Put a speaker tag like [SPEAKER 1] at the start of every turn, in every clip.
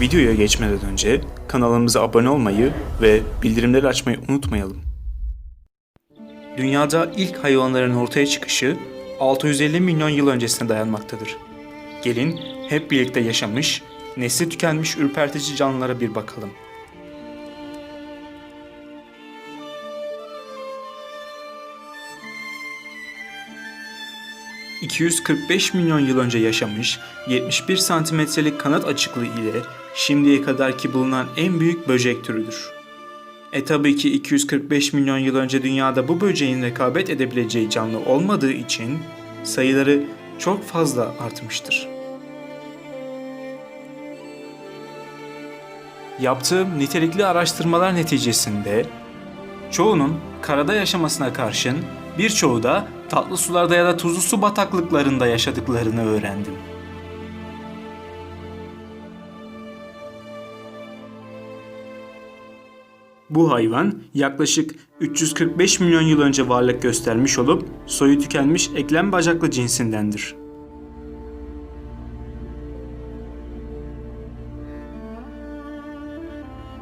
[SPEAKER 1] Videoya geçmeden önce kanalımıza abone olmayı ve bildirimleri açmayı unutmayalım. Dünyada ilk hayvanların ortaya çıkışı 650 milyon yıl öncesine dayanmaktadır. Gelin hep birlikte yaşamış, nesli tükenmiş ürpertici canlılara bir bakalım. ...245 milyon yıl önce yaşamış, 71 santimetrelik kanat açıklığı ile şimdiye kadarki bulunan en büyük böcek türüdür. E tabii ki 245 milyon yıl önce dünyada bu böceğin rekabet edebileceği canlı olmadığı için sayıları çok fazla artmıştır. Yaptığım nitelikli araştırmalar neticesinde çoğunun karada yaşamasına karşın birçoğu da tatlı sularda ya da tuzlu su bataklıklarında yaşadıklarını öğrendim. Bu hayvan yaklaşık 345 milyon yıl önce varlık göstermiş olup soyu tükenmiş eklem bacaklı cinsindendir.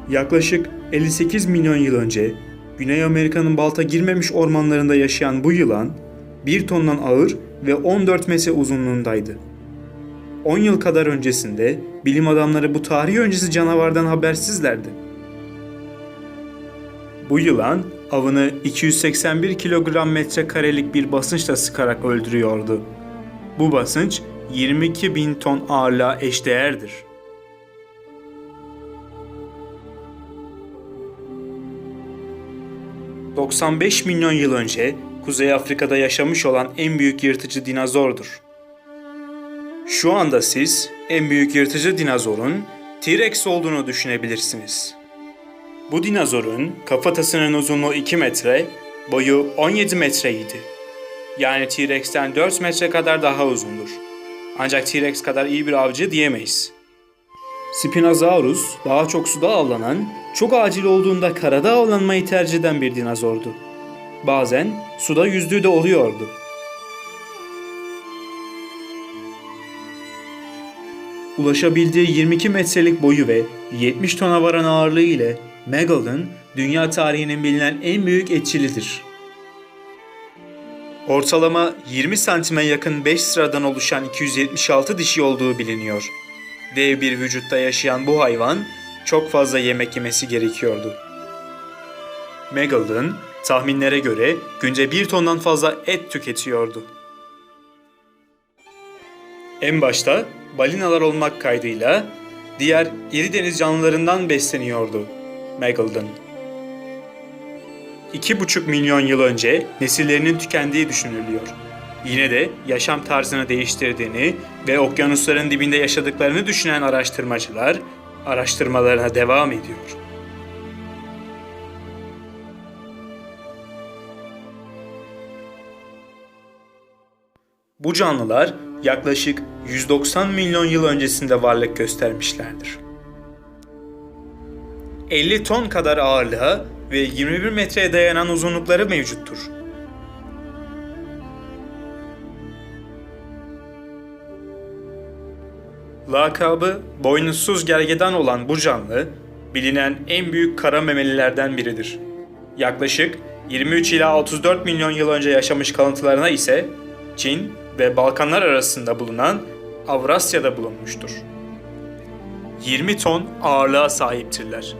[SPEAKER 1] Yaklaşık 58 milyon yıl önce Güney Amerika'nın balta girmemiş ormanlarında yaşayan bu yılan 1 tondan ağır ve 14 metre uzunluğundaydı. 10 yıl kadar öncesinde bilim adamları bu tarih öncesi canavardan habersizlerdi. Bu yılan avını 281 kilogram metrekarelik bir basınçla sıkarak öldürüyordu. Bu basınç 22 bin ton ağırlığa eşdeğerdir. ...95 milyon yıl önce Kuzey Afrika'da yaşamış olan en büyük yırtıcı dinozordur. Şu anda siz en büyük yırtıcı dinozorun T-Rex olduğunu düşünebilirsiniz. Bu dinozorun kafatasının uzunluğu 2 metre, boyu 17 metreydi. Yani T-Rex'ten 4 metre kadar daha uzundur. Ancak T-Rex kadar iyi bir avcı diyemeyiz. Spinosaurus daha çok suda avlanan, çok acil olduğunda karada avlanmayı tercih eden bir dinozordu. Bazen suda yüzdüğü de oluyordu. Ulaşabildiği 22 metrelik boyu ve 70 tona varan ağırlığı ile Megalodon dünya tarihinin bilinen en büyük etçilidir. Ortalama 20 santime yakın 5 sıradan oluşan 276 dişi olduğu biliniyor. Dev bir vücutta yaşayan bu hayvan çok fazla yemek yemesi gerekiyordu. Megalodon tahminlere göre günde 1 tondan fazla et tüketiyordu. En başta balinalar olmak kaydıyla diğer iri deniz canlılarından besleniyordu Megalodon. 2,5 milyon yıl önce nesillerinin tükendiği düşünülüyor. Yine de yaşam tarzını değiştirdiğini ve okyanusların dibinde yaşadıklarını düşünen araştırmacılar araştırmalarına devam ediyor. Bu canlılar yaklaşık 190 milyon yıl öncesinde varlık göstermişlerdir. 50 ton kadar ağırlığa ve 21 metreye dayanan uzunlukları mevcuttur. Lakabı boynuzsuz gergedan olan bu canlı, bilinen en büyük kara memelilerden biridir. Yaklaşık 23 ila 34 milyon yıl önce yaşamış kalıntılarına ise Çin ve Balkanlar arasında bulunan Avrasya'da bulunmuştur. 20 ton ağırlığa sahiptirler.